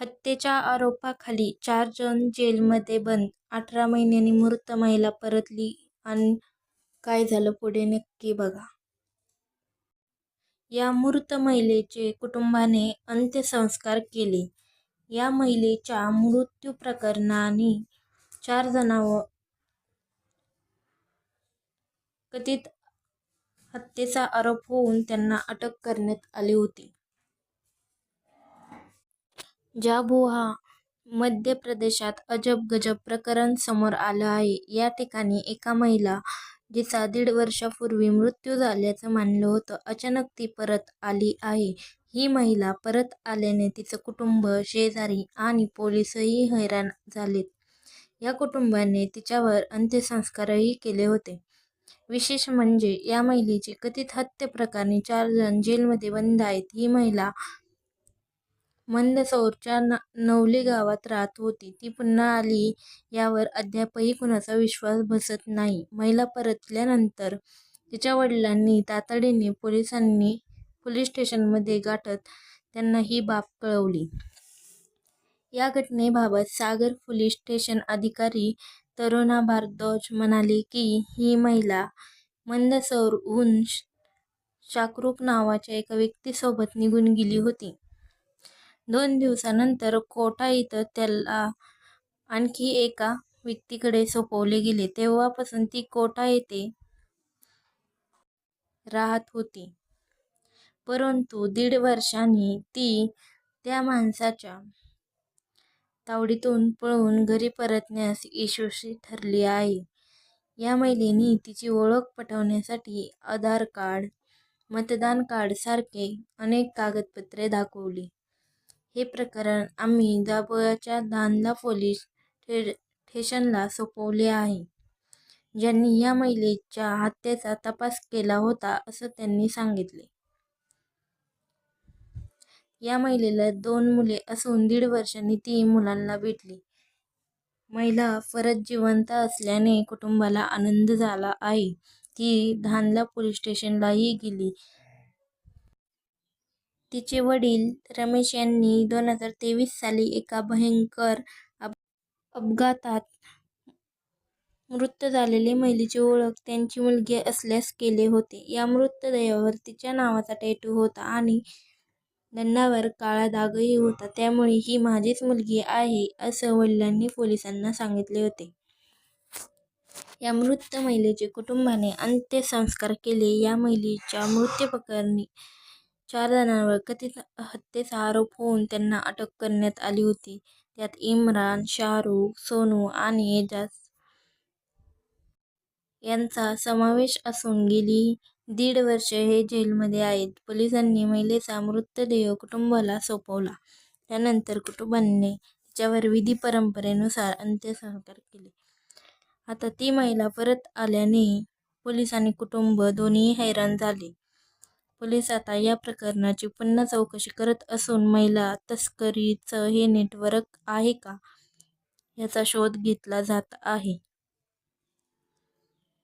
हत्येच्या आरोपाखाली चार जण जेलमध्ये बंद, अठरा महिन्यांनी मृत महिला परतली आणि काय झालं पुढे नक्की बघा. या मृत महिलेचे कुटुंबाने अंत्यसंस्कार केले. या महिलेच्या मृत्यू प्रकरणाने चार जणांवर कथित हत्येचा आरोप होऊन त्यांना अटक करण्यात आली होती. झाबुआ मध्य प्रदेशात अजब-गजब प्रकरण समोर आलं आहे. या ठिकाणी एका महिला, जिचा दीड वर्षापूर्वी मृत्यू झाल्याचं मानलं होतं, अचानक ती परत आली आहे. ही महिला परत आल्याने तिचं कुटुंब, शेजारी आणि पोलीसही हैराण झालेत. या कुटुंबाने तिच्यावर अंत्यसंस्कारही केले होते. विशेष म्हणजे या महिलेची कथित हत्येप्रकरणी चार जण जेलमध्ये बंद आहेत. ही महिला मंदसौरच्या नवली गावात राहत होती. ती पुन्हा आली यावर अद्यापही कुणाचा विश्वास बसत नाही. महिला परतल्यानंतर तिच्या वडिलांनी तातडीने पोलिसांनी पोलीस स्टेशनमध्ये गाठत त्यांना ही बाब कळवली. या घटनेबाबत सागर पोलीस स्टेशन अधिकारी तरुणा भारद्वाज म्हणाले की, ही महिला मंदसौरहून शाकरुख नावाच्या एका व्यक्तीसोबत निघून गेली होती. दोन दिवसानंतर कोटा इथं त्याला आणखी एका व्यक्तीकडे सोपवले गेले. तेव्हापासून ती कोटा येथे राहत होती. परंतु दीड वर्षांनी ती त्या माणसाच्या तावडीतून पळून घरी परतण्यास यशस्वी ठरली आहे. या महिलेने तिची ओळख पटवण्यासाठी आधार कार्ड, मतदान कार्डसारखे अनेक कागदपत्रे दाखवली. हे प्रकरण आम्ही झाबुआच्या धांधला पोलीस स्टेशनला सोपवले आहे, ज्यांनी या महिलेच्या हत्येचा तपास केला होता असं त्यांनी सांगितले या महिलेला दोन मुले असून दीड वर्षांनी ती मुलांना भेटली. महिला परत जिवंत असल्याने कुटुंबाला आनंद झाला आहे. ती धांधला पोलीस स्टेशनलाही गेली. तिचे वडील रमेश यांनी दोन हजार तेवीस साली एका भयंकर अपघातात मृत झालेले महिलेची ओळख त्यांची मुलगी असल्यास केले होते. या मृतदेहावर तिच्या नावाचा टॅटू होता आणि दंडावर काळा दागही होता. त्यामुळे ही माझीच मुलगी आहे असं वडिलांनी पोलिसांना सांगितले होते. या मृत महिलेचे कुटुंबाने अंत्यसंस्कार केले. या महिलेच्या मृत्यूप्रकरणी चार जणांवर कथित हत्येचा आरोप होऊन त्यांना अटक करण्यात आली होती. त्यात इम्रान, शाहरुख, सोनू आणि एजाज यांचा समावेश असून गेली दीड वर्षे हे जेलमध्ये आहेत. पोलिसांनी महिलेचा मृतदेह कुटुंबाला सोपवला. त्यानंतर कुटुंबाने तिच्यावर विधी परंपरेनुसार अंत्यसंस्कार केले. आता ती महिला परत आल्याने पोलीस आणि कुटुंब दोन्हीही हैराण झाले. पोलीस आता या प्रकरणाची पुन्हा चौकशी करत असून महिला तस्करीचं हे नेटवर्क आहे का, याचा शोध घेतला जात आहे.